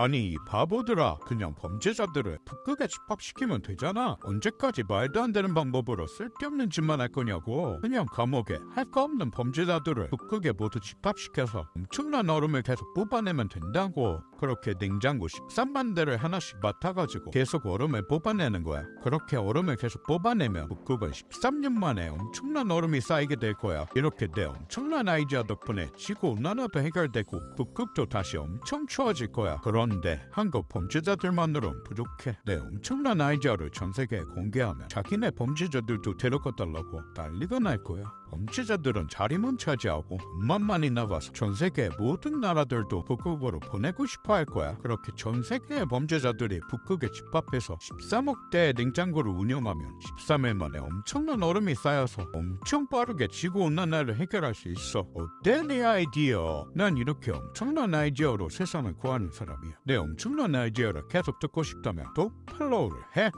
아니 이 바보들아. 그냥 범죄자들을 북극에 집합시키면 되잖아. 언제까지 말도 안 되는 방법으로 쓸데없는 짓만 할 거냐고. 그냥 감옥에 할 거 없는 범죄자들을 북극에 모두 집합시켜서 엄청난 얼음을 계속 뽑아내면 된다고 그렇게 냉장고 13만 대를 하나씩 맡아가지고 계속 얼음을 뽑아내는 거야. 그렇게 얼음을 계속 뽑아내면 북극은 13년 만에 엄청난 얼음이 쌓이게 될 거야. 이렇게 내 엄청난 아이디어 덕분에 지구온난화도 해결되고 북극도 다시 엄청 추워질 거야. 그런데 한국 범죄자들만으로는 부족해. 내 엄청난 아이디어를 전 세계에 공개하면 자기네 범죄자들도 데려가 달라고 난리가 날 거야 범죄자들은 자리만 차지하고 돈만 많이 나가서 전 세계 모든 나라들도 북극으로 보내고 싶어 할 거야. 그렇게 전 세계의 범죄자들이 북극에 집합해서 13억 대의 냉장고를 운영하면 13일 만에 엄청난 얼음이 쌓여서 엄청 빠르게 지구 온난화를 해결할 수 있어. 어때 내 아이디어? 난 이렇게 엄청난 아이디어로 세상을 구하는 사람이야. 내 엄청난 아이디어를 계속 듣고 싶다면 또 팔로우를 해.